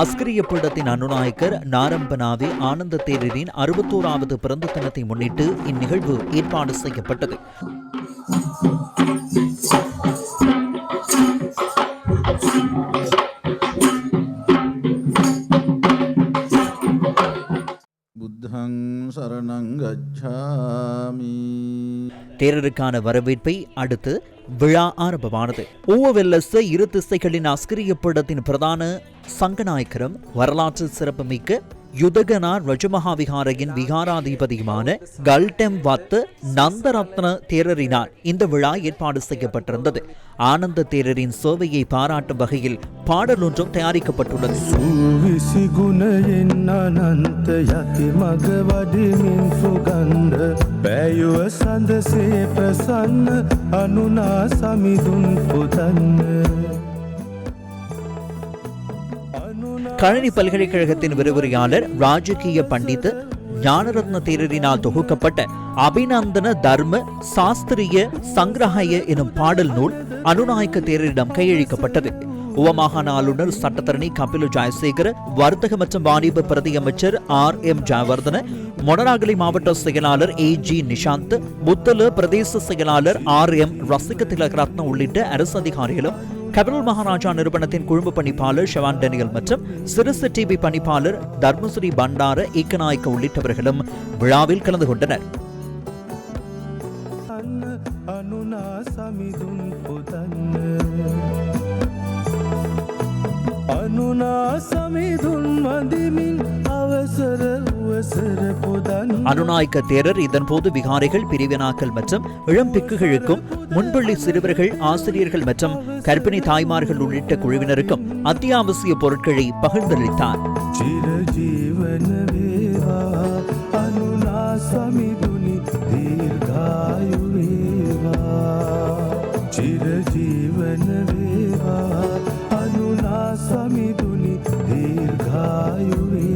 அஸ்கரிய பீடத்தின் அனுநாயக்கர் நாரம்பனாவே ஆனந்த தேரரின் அறுபத்தோராவது பிறந்த தினத்தை முன்னிட்டு இந்நிகழ்வு ஏற்பாடு செய்யப்பட்டது. சரணங்கச்சாமி. தேரருக்கான வரவேற்பை அடுத்து விழா ஆரம்பமானது. ஓவெல்லஸ் இரு திசைகளின் அஸ்கிரிய படத்தின் பிரதான சங்கநாயக்கரும் வரலாற்று சிறப்புமிக்க யுதகனார் ரஜமகாவிகாரையின் விகாராதிபதியுமான கல்டெம் வத்து நந்தரத்ன தேரரினால் இந்த விழா ஏற்பாடு செய்யப்பட்டிருந்தது. ஆனந்த தேரரின் சேவையை பாராட்டும் வகையில் பாடல் ஒன்றும் தயாரிக்கப்பட்டுள்ளது. கழனி பல்கலைக்கழகத்தின் விரிவுரையாளர் ராஜகீய பண்டித் ஞானரத்ன தேரரினால் தொகுக்கப்பட்ட அபிநந்தன தர்ம சாஸ்திரிய சங்கிரஹய எனும் பாடல் நூல் அனுநாயக்க தேரரிடம் கையளிக்கப்பட்டது. உபமாகாண ஆளுநர் சட்டத்தரணி கபிலு ஜெயசேகர வர்த்தக மற்றும் வாணிப பிரதி அமைச்சர் ஆர். எம். ஜெயவர்தன மொனராகலை மாவட்ட செயலாளர் ஏ. ஜி. நிஷாந்த் முத்தல பிரதேச செயலாளர் ஆர். எம். ரசிக திலகரத்ன உள்ளிட்ட அரசு அதிகாரிகளும் கபிரல் மகாராஜா நிறுவனத்தின் குழும்பு பணிப்பாளர் ஷவான் டேனியல் மற்றும் சிறுசு டிவி பணிப்பாளர் தர்மசுரி பண்டார ஈக்கநாயக்க உள்ளிட்டவர்களும் விழாவில் கலந்து கொண்டனர். அனுனா சமிதுன் மதிமின் அவசர அனுநாய்க்க தேரர் இதன்போது விகாரிகள் பிரிவினாக்கள் மற்றும் இளம்பிக்குகளுக்கும் முன்பள்ளி சிறுவர்கள் ஆசிரியர்கள் மற்றும் கர்ப்பிணி தாய்மார்கள் உள்ளிட்ட குழுவினருக்கும் அத்தியாவசிய பொருட்களை பகிர்ந்தளித்தார். ஜீவன வேவா அனுநாசமி துனி தீர்காயுவே